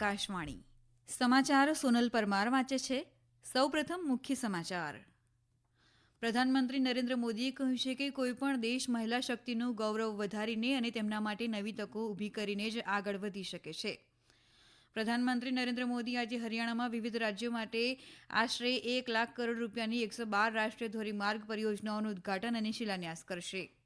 આકાશવાણી. સમાચાર સોનલ પરમાર વાંચે છે. સૌપ્રથમ મુખ્ય સમાચાર. પ્રધાનમંત્રી નરેન્દ્ર મોદીએ કહ્યું છે કે કોઈપણ દેશ મહિલા શક્તિનું ગૌરવ વધારીને અને તેમના માટે નવી તકો ઊભી કરીને જ આગળ વધી શકે છે. પ્રધાનમંત્રી નરેન્દ્ર મોદી આજે હરિયાણામાં વિવિધ રાજ્યો માટે આશરે એક લાખ કરોડ રૂપિયાની એકસો બાર રાષ્ટ્રીય ધોરીમાર્ગ પરિયોજનાઓનું ઉદઘાટન અને શિલાન્યાસ કરશે.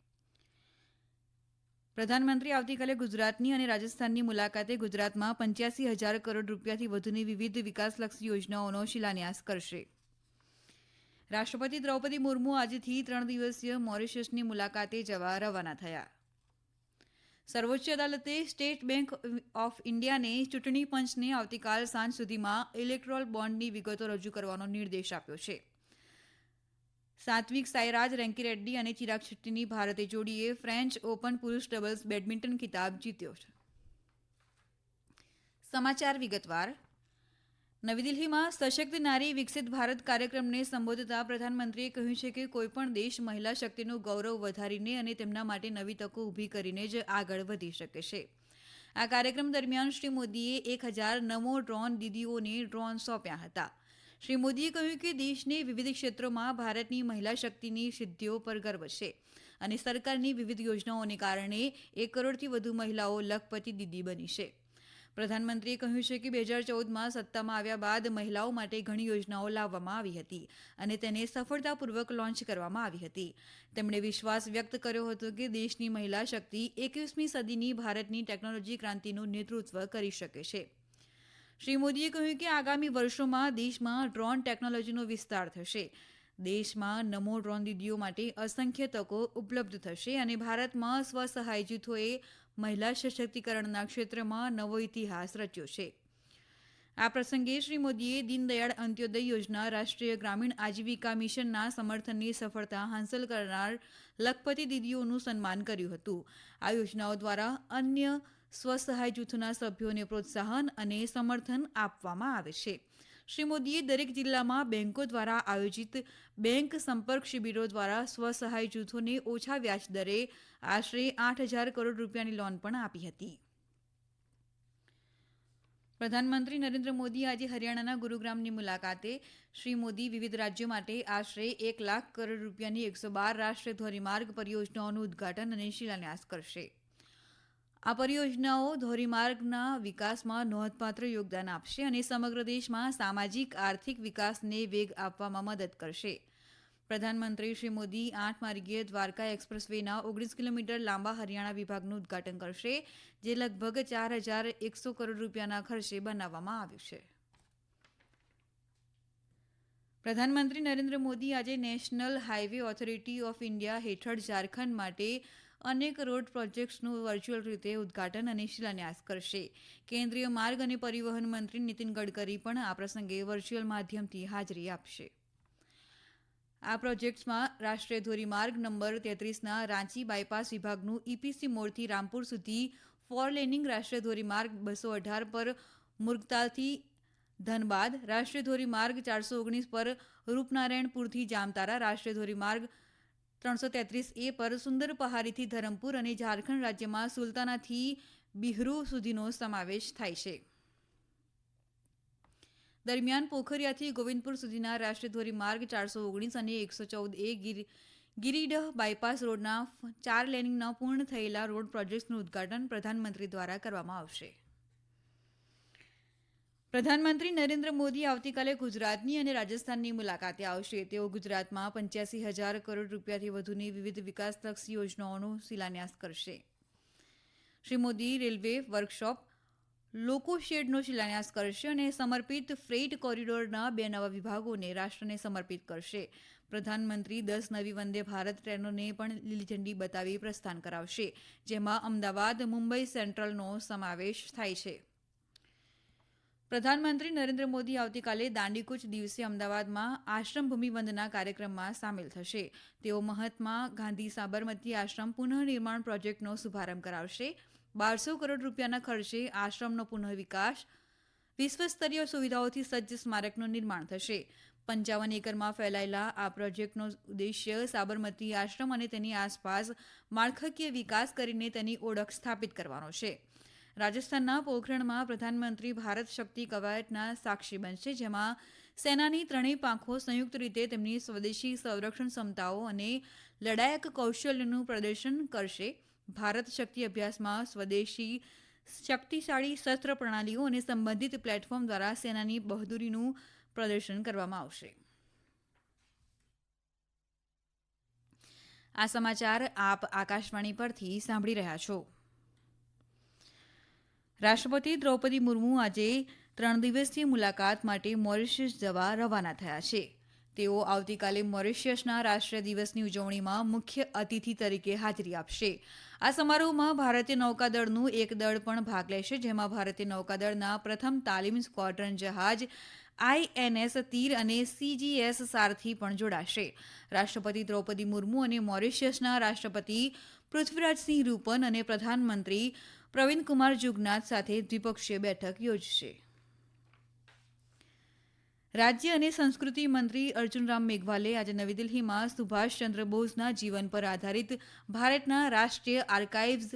પ્રધાનમંત્રી આવતીકાલે ગુજરાતની અને રાજસ્થાનની મુલાકાતે ગુજરાતમાં પંચ્યાસી હજાર કરોડ રૂપિયાથી વધુની વિવિધ વિકાસલક્ષી યોજનાઓનો શિલાન્યાસ કરશે. રાષ્ટ્રપતિ દ્રૌપદી મુર્મુ આજથી ત્રણ દિવસીય મોરિશિયસની મુલાકાતે જવા રવાના થયા. સર્વોચ્ચ અદાલતે સ્ટેટ બેંક ઓફ ઇન્ડિયાને ચૂંટણી પંચને આવતીકાલ સાંજ સુધીમાં ઇલેક્ટ્રોલ બોન્ડની વિગતો રજૂ કરવાનો નિર્દેશ આપ્યો છે. સાત્વિક સાઈરાજ રેન્કીરેડ્ડી અને ચિરાગ શેટ્ટીની ભારતીય જોડીએ ફ્રેન્ચ ઓપન પુરુષ ડબલ્સ બેડમિન્ટન ખિતાબ જીત્યો છે. સમાચાર વિગતવાર. નવી દિલ્હીમાં સશક્ત નારી વિકસિત ભારત કાર્યક્રમને સંબોધતા પ્રધાનમંત્રીએ કહ્યું છે કે કોઈપણ દેશ મહિલા શક્તિનું ગૌરવ વધારીને અને તેમના માટે નવી તકો ઊભી કરીને જ આગળ વધી શકે છે. આ કાર્યક્રમ દરમિયાન શ્રી મોદીએ એક હજાર નમો ડ્રોન દીદીઓને ડ્રોન સોંપ્યા હતા. શ્રી મોદીએ કહ્યું કે દેશને વિવિધ ક્ષેત્રોમાં ભારતની મહિલા શક્તિની સિદ્ધિઓ પર ગર્વ છે અને સરકારની વિવિધ યોજનાઓને કારણે એક કરોડથી વધુ મહિલાઓ લખપતિ દીદી બની છે. પ્રધાનમંત્રીએ કહ્યું છે કે બે હજાર ચૌદમાં સત્તામાં આવ્યા બાદ મહિલાઓ માટે ઘણી યોજનાઓ લાવવામાં આવી હતી અને તેને સફળતાપૂર્વક લોન્ચ કરવામાં આવી હતી. તેમણે વિશ્વાસ વ્યક્ત કર્યો હતો કે દેશની મહિલા શક્તિ એકવીસમી સદીની ભારતની ટેકનોલોજી ક્રાંતિનું નેતૃત્વ કરી શકે છે. શ્રી મોદીએ કહ્યું કે આગામી વર્ષોમાં દેશમાં ડ્રોન ટેકનોલોજીનો વિસ્તાર થશે. દેશમાં નમો ડ્રોન દીદીઓ માટે અસંખ્ય તકો ઉપલબ્ધ થશે અને ભારતમાં સ્વસહાય જૂથોએ મહિલા સશક્તિકરણના ક્ષેત્રમાં નવો ઇતિહાસ રચ્યો છે. આ પ્રસંગે શ્રી મોદીએ દીનદયાળ અંત્યોદય યોજના રાષ્ટ્રીય ગ્રામીણ આજીવિકા મિશનના સમર્થનની સફળતા હાંસલ કરનાર લખપતિ દીદીઓનું સન્માન કર્યું હતું. આ યોજનાઓ દ્વારા અન્ય સ્વસહાય જૂથોના સભ્યોને પ્રોત્સાહન અને સમર્થન આપવામાં આવે છે. શ્રી મોદીએ દરેક જિલ્લામાં બેન્કો દ્વારા આયોજિત બેન્ક સંપર્ક શિબિરો દ્વારા સ્વસહાય જૂથોને ઓછા વ્યાજ દરે આશરે આઠ હજાર કરોડ રૂપિયાની લોન પણ આપી હતી. પ્રધાનમંત્રી નરેન્દ્ર મોદી આજે હરિયાણાના ગુરુગ્રામની મુલાકાતે શ્રી મોદી વિવિધ રાજ્યો માટે આશરે એક લાખ કરોડ રૂપિયાની એકસો બાર રાષ્ટ્રીય ધોરીમાર્ગ પરિયોજનાઓનું ઉદઘાટન અને શિલાન્યાસ કરશે. આ પરિયોજનાઓ ધોરીમાર્ગના વિકાસમાં નોંધપાત્ર યોગદાન આપશે અને સમગ્ર દેશમાં સામાજિક, આર્થિક વિકાસને વેગ આપવામાં મદદ કરશે. પ્રધાનમંત્રી શ્રી મોદી આઠ માર્ગીય દ્વારકા એક્સપ્રેસ વેના ઓગણીસ કિલોમીટર લાંબા હરિયાણા વિભાગનું ઉદઘાટન કરશે, જે લગભગ ચાર હજાર એકસો કરોડ રૂપિયાના ખર્ચે બનાવવામાં આવ્યું છે. પ્રધાનમંત્રી નરેન્દ્ર મોદી આજે national highway authority of India હેઠળ ઝારખંડ માટે અનેક રોડ પ્રોજેક્ટ્સનું વર્ચ્યુઅલ રીતે ઉદઘાટન અને શિલાન્યાસ કરશે. કેન્દ્રીય માર્ગ અને પરિવહન મંત્રી નીતિન ગડકરી પણ આ પ્રસંગે વર્ચ્યુઅલ માધ્યમથી હાજરી આપશે. આ પ્રોજેક્ટ્સમાં રાષ્ટ્રીય ધોરીમાર્ગ નંબર તેત્રીસના રાંચી બાયપાસ વિભાગનું ઇપીસી મોડથી રામપુર સુધી ફોર લેનિંગ રાષ્ટ્રીય ધોરીમાર્ગ બસો અઢાર પર મુર્ગતાથી ધનબાદ, રાષ્ટ્રીય ધોરીમાર્ગ ચારસો ઓગણીસ પર રૂપનારાયણપુરથી જામતારા, રાષ્ટ્રીય ધોરીમાર્ગ ત્રણસો તેત્રીસ એ પર સુંદર પહાડીથી ધરમપુર અને ઝારખંડ રાજ્યમાં સુલતાનાથી બિહરુ સુધીનો સમાવેશ થાય છે. દરમિયાન પોખરિયાથી ગોવિંદપુર સુધીના રાષ્ટ્રીય ધોરીમાર્ગ ચારસો ઓગણીસ અને એકસો ચૌદ એ ગિરિડહ બાયપાસ રોડના ચાર લેનિંગના પૂર્ણ થયેલા રોડ પ્રોજેક્ટ્સનું ઉદઘાટન પ્રધાનમંત્રી દ્વારા કરવામાં આવશે. પ્રધાનમંત્રી નરેન્દ્ર મોદી આવતીકાલે ગુજરાતની અને રાજસ્થાનની મુલાકાતે આવશે. તેઓ ગુજરાતમાં પંચ્યાસી હજાર કરોડ રૂપિયાથી વધુની વિવિધ વિકાસલક્ષી યોજનાઓનો શિલાન્યાસ કરશે. શ્રી મોદી રેલવે વર્કશોપ લોકો શેડનો શિલાન્યાસ કરશે અને સમર્પિત ફ્રેઇટ કોરિડોરના બે નવા વિભાગોને રાષ્ટ્રને સમર્પિત કરશે. પ્રધાનમંત્રી દસ નવી વંદે ભારત ટ્રેનોને પણ લીલી ઝંડી બતાવી પ્રસ્થાન કરાવશે, જેમાં અમદાવાદ, મુંબઈ સેન્ટ્રલનો સમાવેશ થાય છે. પ્રધાનમંત્રી નરેન્દ્ર મોદી આવતીકાલે દાંડીકૂચ દિવસે અમદાવાદમાં આશ્રમ વંદના કાર્યક્રમમાં સામેલ થશે. તેઓ મહાત્મા ગાંધી સાબરમતી આશ્રમ પુનઃનિર્માણ પ્રોજેક્ટનો શુભારંભ કરાવશે. બારસો કરોડ રૂપિયાના ખર્ચે આશ્રમનો પુનઃવિકાસ, વિશ્વસ્તરીય સુવિધાઓથી સજ્જ સ્મારકનું નિર્માણ થશે. પંચાવન એકરમાં ફેલાયેલા આ પ્રોજેક્ટનો ઉદ્દેશ્ય સાબરમતી આશ્રમ અને તેની આસપાસ માળખાકીય વિકાસ કરીને તેની ઓળખ સ્થાપિત કરવાનો છે. રાજસ્થાનના પોખરણમાં પ્રધાનમંત્રી ભારત શક્તિ કવાયતના સાક્ષી બનશે, જેમાં સેનાની ત્રણેય પાંખો સંયુક્ત રીતે તેમની સ્વદેશી સંરક્ષણ ક્ષમતાઓ અને લડાયક કૌશલ્યનું પ્રદર્શન કરશે. ભારત શક્તિ અભ્યાસમાં સ્વદેશી શક્તિશાળી શસ્ત્ર પ્રણાલીઓ અને સંબંધિત પ્લેટફોર્મ દ્વારા સેનાની બહાદુરીનું પ્રદર્શન કરવામાં આવશે. આ સમાચાર આપ આકાશવાણી પરથી સાંભળી રહ્યા છો. રાષ્ટ્રપતિ દ્રૌપદી મુર્મુ આજે ત્રણ દિવસીય મુલાકાત માટે મોરિશિયસ જવા રવાના થયા છે. તેઓ આવતીકાલે મોરિશિયસના રાષ્ટ્રીય દિવસની ઉજવણીમાં મુખ્ય અતિથિ તરીકે હાજરી આપશે. આ સમારોહમાં ભારતીય નૌકાદળનું એક દળ પણ ભાગ લેશે, જેમાં ભારતીય નૌકાદળના પ્રથમ તાલીમ સ્ક્વોડ્રન જહાજ આઈએનએસ તીર અને સીજીએસ સારથી પણ જોડાશે. રાષ્ટ્રપતિ દ્રૌપદી મુર્મુ અને મોરિશિયસના રાષ્ટ્રપતિ પૃથ્વીરાજસિંહ રૂપન અને પ્રધાનમંત્રી પ્રવીણકુમાર જુગનાથ સાથે દ્વિપક્ષીય બેઠક યોજશે. રાજ્ય અને સંસ્કૃતિ મંત્રી અર્જુનરામ મેઘવાલે આજે નવી દિલ્હીમાં સુભાષચંદ્ર બોઝના જીવન પર આધારિત ભારતના રાષ્ટ્રીય આર્કાઇવ્સ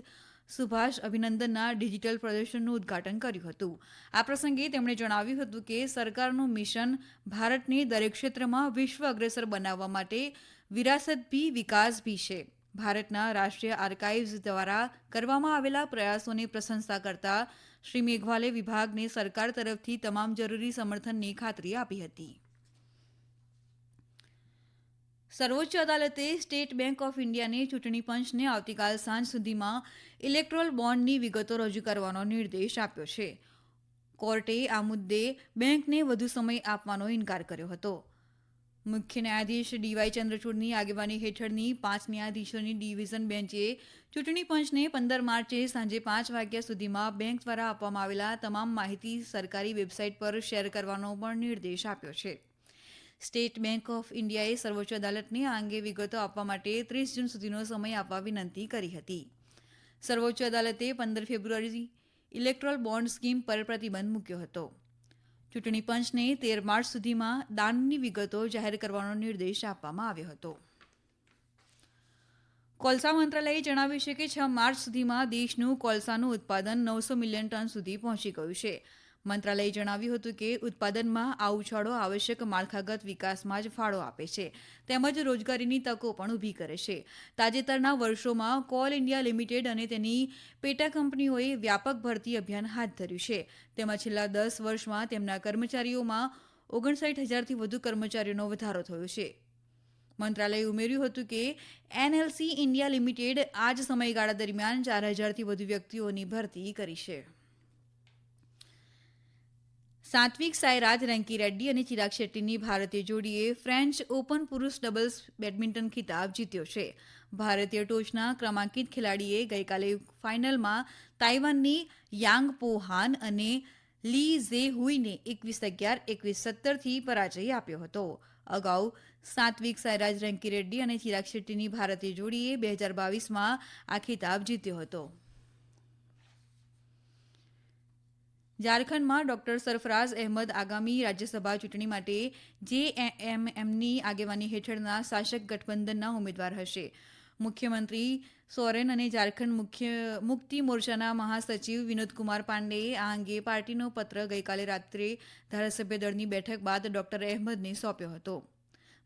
સુભાષ અભિનંદનના ડિજિટલ પ્રદર્શનનું ઉદ્ઘાટન કર્યું હતું. આ પ્રસંગે તેમણે જણાવ્યું હતું કે સરકારનું મિશન ભારતને દરેક ક્ષેત્રમાં વિશ્વ અગ્રેસર બનાવવા માટે વિરાસત ભી વિકાસ ભી છે. ભારતના રાષ્ટ્રીય આર્કાઇવ્સ દ્વારા કરવામાં આવેલા પ્રયાસોની પ્રશંસા કરતા શ્રી મેઘવાલે વિભાગને સરકાર તરફથી તમામ જરૂરી સમર્થનની ખાતરી આપી હતી. સર્વોચ્ચ અદાલતે સ્ટેટ બેંક ઓફ ઇન્ડિયાને ચૂંટણી પંચને આવતીકાલ સાંજ સુધીમાં ઇલેક્ટ્રોલ બોન્ડની વિગતો રજૂ કરવાનો નિર્દેશ આપ્યો છે. કોર્ટે આ મુદ્દે બેંકને વધુ સમય આપવાનો ઇનકાર કર્યો હતો. મુખ્ય ન્યાયાધીશ ડીવાય ચંદ્રચૂડની આગેવાની હેઠળની પાંચ ન્યાયાધીશોની ડિવિઝન બેન્ચે ચૂંટણી પંચને પંદર માર્ચે સાંજે પાંચ વાગ્યા સુધીમાં બેંક દ્વારા આપવામાં આવેલા તમામ માહિતી સરકારી વેબસાઇટ પર શેર કરવાનો પણ નિર્દેશ આપ્યો છે. સ્ટેટ બેંક ઓફ ઇન્ડિયાએ સર્વોચ્ચ અદાલતને આ અંગે વિગતો આપવા માટે ત્રીસ જૂન સુધીનો સમય આપવા વિનંતી કરી હતી. સર્વોચ્ચ અદાલતે પંદર ફેબ્રુઆરી ઇલેક્ટ્રોલ બોન્ડ સ્કીમ પર પ્રતિબંધ મૂક્યો હતો. ચૂંટણી પંચને તેર માર્ચ સુધીમાં દાનની વિગતો જાહેર કરવાનો નિર્દેશ આપવામાં આવ્યો હતો. કોલસા મંત્રાલયે જણાવ્યું છે કે છ માર્ચ સુધીમાં દેશનું કોલસાનું ઉત્પાદન નવસો મિલિયન ટન સુધી પહોંચી ગયું છે. મંત્રાલયે જણાવ્યું હતું કે ઉત્પાદનમાં આ ઉછાળો આવશ્યક માળખાગત વિકાસમાં જ ફાળો આપે છે. તેમજ રોજગારીની તકો પણ ઊભી કરે છે. તાજેતરના વર્ષોમાં કોલ ઇન્ડિયા લિમિટેડ અને તેની પેટા કંપનીઓએ વ્યાપક ભરતી અભિયાન હાથ ધર્યું છે. તેમાં છેલ્લા દસ વર્ષમાં તેમના કર્મચારીઓમાં ઓગણસાઠ હજારથી વધુ કર્મચારીઓનો વધારો થયો છે. મંત્રાલયે ઉમેર્યું હતું કે એનએલસી ઇન્ડિયા લિમિટેડ આ જ સમયગાળા દરમિયાન ચાર હજારથી વધુ વ્યક્તિઓની ભરતી કરી છે. સાત્વિક સાંઈરાજ રંકી રેડ્ડી અને ચિરાગ શેટ્ટીની ભારતીય જોડીએ ફ્રેન્ચ ઓપન પુરુષ ડબલ્સ બેડમિન્ટન ખિતાબ જીત્યો છે. ભારતીય ટોચના ક્રમાંકિત ખેલાડીએ ગઈકાલે ફાઇનલમાં તાઇવાનની યાંગ પોહાન અને લી ઝે હુઈને એકવીસ અગિયાર, એકવીસ સત્તરથી પરાજય આપ્યો હતો. અગાઉ સાત્વિક સાંઈરાજ રંકી રેડ્ડી અને ચિરાગ શેટ્ટીની ભારતીય જોડીએ બે હજાર બાવીસમાં આ ખિતાબ જીત્યો હતો. ઝારખંડમાં ડોક્ટર સરફરાઝ અહેમદ આગામી રાજ્યસભા ચૂંટણી માટે જેએમએમની આગેવાની હેઠળના શાસક ગઠબંધનના ઉમેદવાર હશે. મુખ્યમંત્રી સોરેન અને ઝારખંડ મુખ્ય મુક્તિ મોરચાના મહાસચિવ વિનોદકુમાર પાંડેએ આ અંગે પાર્ટીનો પત્ર ગઈકાલે રાત્રે ધારાસભ્ય દળની બેઠક બાદ ડોક્ટર અહેમદને સોંપ્યો હતો.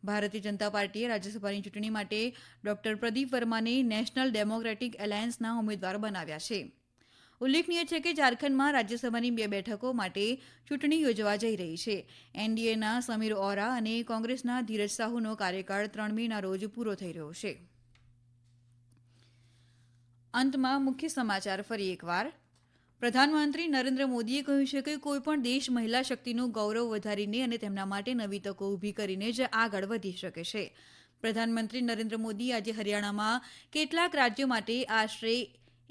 ભારતીય જનતા પાર્ટીએ રાજ્યસભાની ચૂંટણી માટે ડોક્ટર પ્રદીપ વર્માને નેશનલ ડેમોક્રેટિક એલાયન્સના ઉમેદવાર બનાવ્યા છે. ઉલ્લેખનીય છે કે ઝારખંડમાં રાજ્યસભાની બે બેઠકો માટે ચૂંટણી યોજવા જઈ રહી છે. એનડીએના સમીર ઓરા અને કોંગ્રેસના ધીરજ સાહુનો કાર્યકાળ ત્રણ મેના રોજ પૂરો થઈ રહ્યો છે. અંતમાં મુખ્ય સમાચાર ફરી એકવાર. પ્રધાનમંત્રી નરેન્દ્ર મોદીએ કહ્યું છે કે કોઈપણ દેશ મહિલા શક્તિનું ગૌરવ વધારીને અને તેમના માટે નવી તકો ઊભી કરીને જ આગળ વધી શકે છે. પ્રધાનમંત્રી નરેન્દ્ર મોદી આજે હરિયાણામાં કેટલાક રાજ્યો માટે આશરે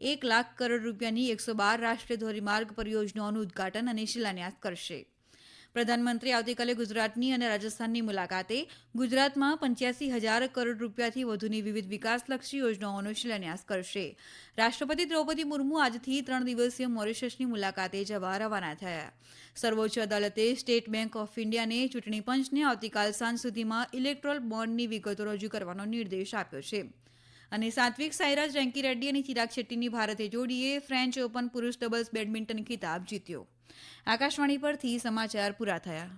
એક લાખ કરોડ રૂપિયાની એકસો બાર રાષ્ટ્રીય ધોરીમાર્ગ પરિયોજનાઓનું ઉદઘાટન અને શિલાન્યાસ કરશે. પ્રધાનમંત્રી આવતીકાલે ગુજરાતની અને રાજસ્થાનની મુલાકાતે ગુજરાતમાં પંચ્યાસી હજાર કરોડ રૂપિયાથી વધુની વિવિધ વિકાસલક્ષી યોજનાઓનો શિલાન્યાસ કરશે. રાષ્ટ્રપતિ દ્રૌપદી મુર્મુ આજથી ત્રણ દિવસીય મોરિશસની મુલાકાતે જવા રવાના થયા. સર્વોચ્ચ અદાલતે સ્ટેટ બેંક ઓફ ઇન્ડિયાને ચૂંટણી પંચને આવતીકાલ સાંજ સુધીમાં ઇલેક્ટ્રોલ બોન્ડની વિગતો રજૂ કરવાનો નિર્દેશ આપ્યો છે. અને સાત્વિક સાઈરાજ રેન્કી રેડ્ડી અને ચિરાગ શેટ્ટીની ભારતીય જોડીએ ફ્રેન્ચ ઓપન પુરુષ ડબલ્સ બેડમિન્ટન ખિતાબ જીત્યો. આકાશવાણી પરથી સમાચાર પૂરા થયા.